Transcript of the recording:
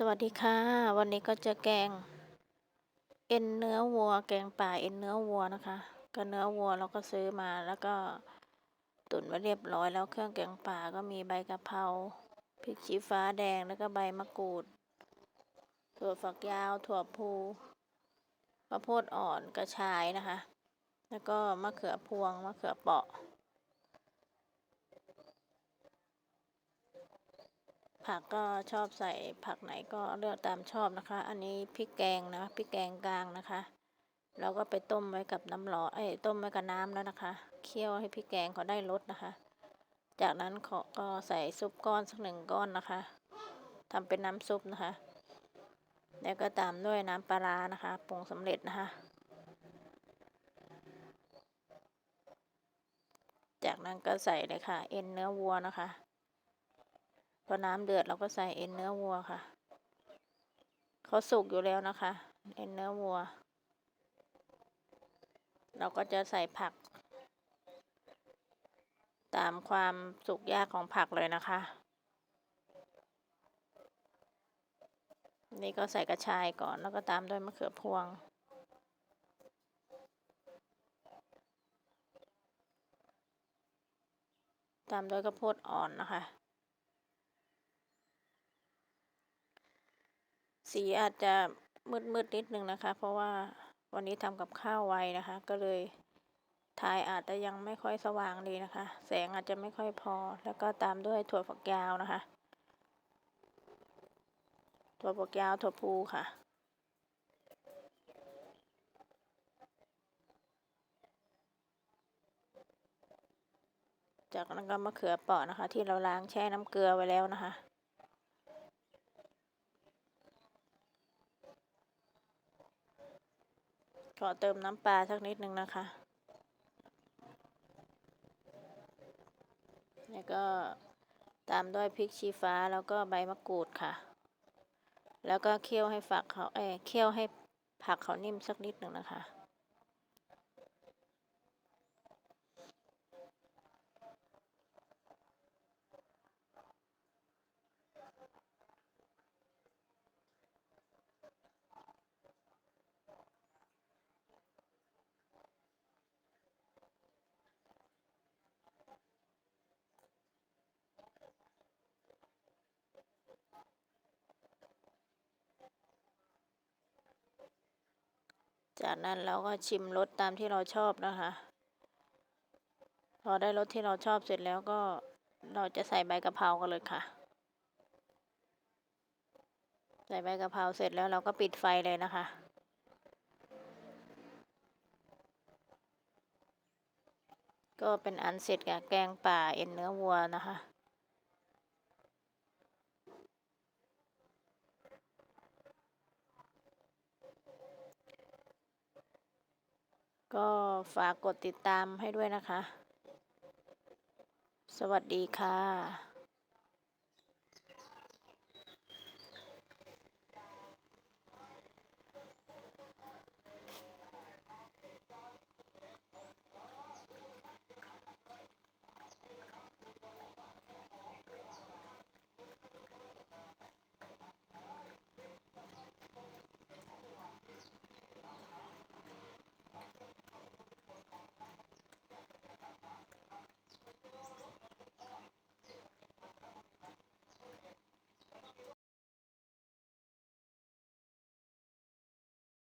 สวัสดีค่ะ วันนี้ก็จะแกง เอ็นเนื้อวัว แกงป่าเอ็นเนื้อวัวนะคะ ก็เนื้อวัวเราก็ซื้อมาแล้วก็ตุ๋นไว้เรียบร้อยแล้วเครื่องแกงป่าก็มีใบกะเพราพริกชี้ฟ้าแดงแล้วก็ใบมะกรูด ถั่วฝักยาว ถั่วพูข้าวโพดอ่อนกระชายนะคะ แล้วก็มะเขือพวงมะเขือเปาะ ผักก็ชอบใส่ผักไหนก็เลือกตามชอบนะคะ อันนี้พริกแกงนะพริกแกงกลางนะคะ เราก็ไปต้มไว้กับน้ำร้อนเอ้ต้มไว้กับน้ำแล้วนะคะ เคี่ยวให้พริกแกงเขาได้รสนะคะ จากนั้นเขาก็ใส่ซุปก้อนสักหนึ่งก้อนนะคะทำเป็นน้ำซุปนะคะ แล้วก็ตามด้วยน้ำปลานะคะปรุงสำเร็จนะคะ จากนั้นก็ใส่เลยค่ะ เอ็นเนื้อวัวนะคะ พอน้ำเดือดเราก็ใส่เอ็นเนื้อวัวค่ะเขาสุกอยู่แล้วนะคะ เอ็นเนื้อวัว เราก็จะใส่ผัก ตามความสุกยากของผักเลยนะคะ นี่ก็ใส่กระชายก่อนแล้วก็ตามด้วยมะเขือพวงตามด้วยข้าวโพดอ่อนนะคะ สีอาจจะมืดมืดนิดนึงนะคะ เพราะว่าวันนี้ทำกับข้าวไวนะคะ ก็เลยถ่ายอาจจะยังไม่ค่อยสว่างดีนะคะ แสงอาจจะไม่ค่อยพอ แล้วก็ตามด้วยถั่วฝักยาวนะคะ ถั่วฝักยาวถั่วพูค่ะจากนั้นก็มะเขือเปาะนะคะ ที่เราล้างแช่น้ำเกลือไว้แล้วนะคะ ขอเติมน้ำปลาสักนิดนึงนะคะ แล้วก็ตามด้วยพริกชี้ฟ้าแล้วก็ใบมะกรูดค่ะ แล้วก็เคี่ยวให้ฝักเขาเอ้เคี่ยวให้ผักเขานิ่มสักนิดหนึ่งนะคะ จากนั้นเราก็ชิมรสตามที่เราชอบนะคะ พอได้รสที่เราชอบเสร็จแล้วก็เราจะใส่ใบกะเพรากันเลยค่ะ ใส่ใบกะเพราเสร็จแล้วเราก็ปิดไฟเลยนะคะ ก็เป็นอันเสร็จกับแกงป่าเอ็นเนื้อวัวนะคะ ก็ฝากกดติดตามให้ด้วยนะคะ สวัสดีค่ะ